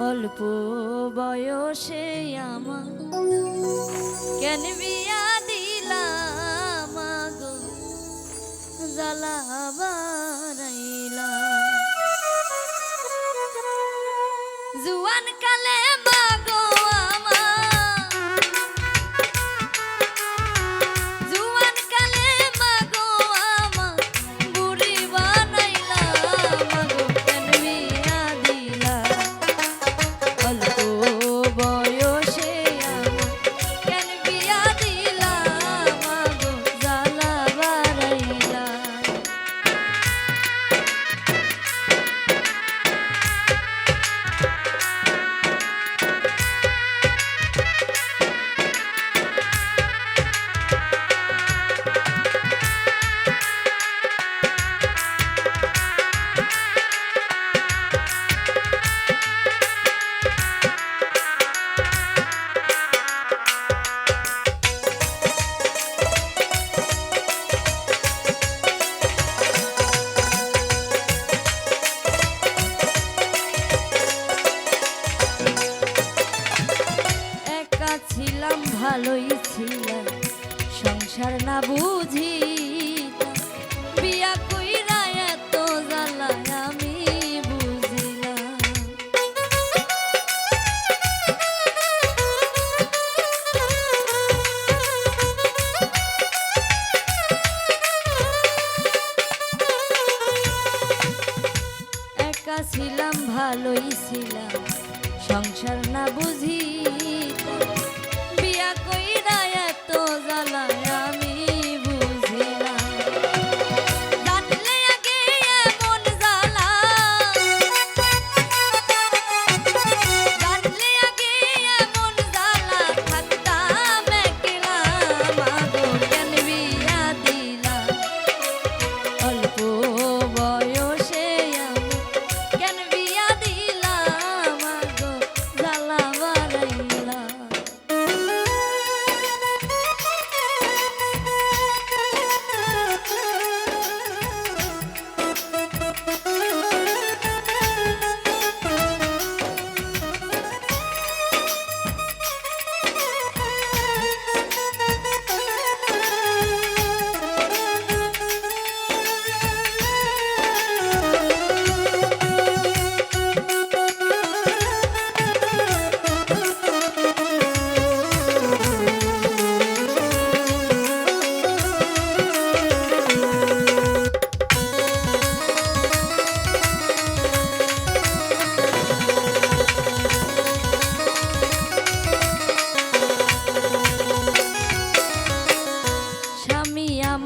অল্প বয়সে আমার কেন বিয়া দিলাম গো জ্বালা বারাইলা জুয়ান কালে মাগো ভালোই সংসার না বুঝি বিয়া এত আমি বুঝিলাম। একা ছিলাম, ভালোই ছিলাম, সংসার না বুঝি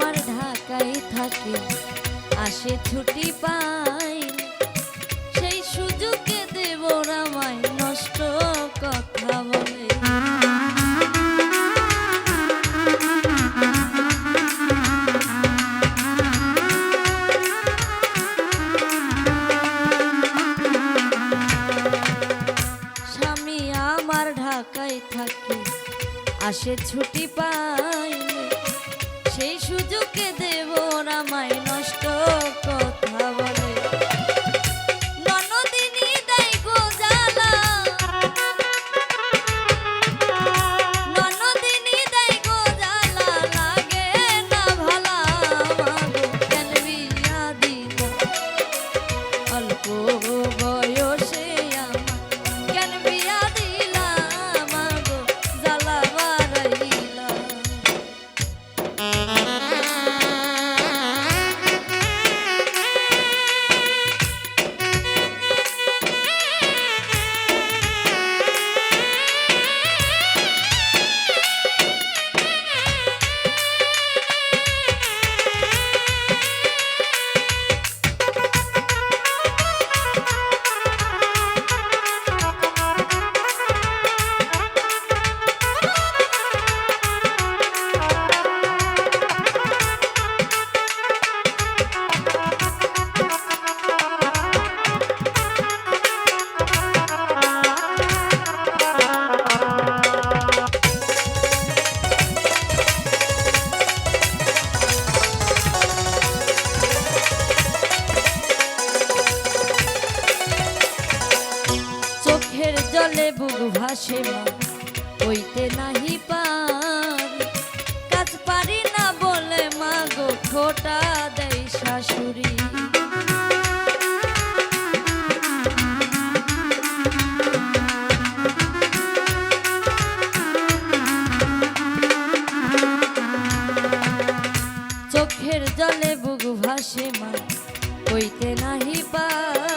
আমার ঢাকায় থাকে, আসে ছুটি পাই। সেই সুযোগে দেব রামায় নষ্ট কথা বলে। স্বামী আমার ঢাকায় থাকে, আসে ছুটি পাইলে সেই সুযোগকে দেব রামায় নষ্ট ভাসে মা, হইতে নাহি পার। কাজ পারি না বলে মা গো, খোটা দেই শাশুড়ি। চোখের জলে বুক ভাসে মা, হইতে নাহি পার।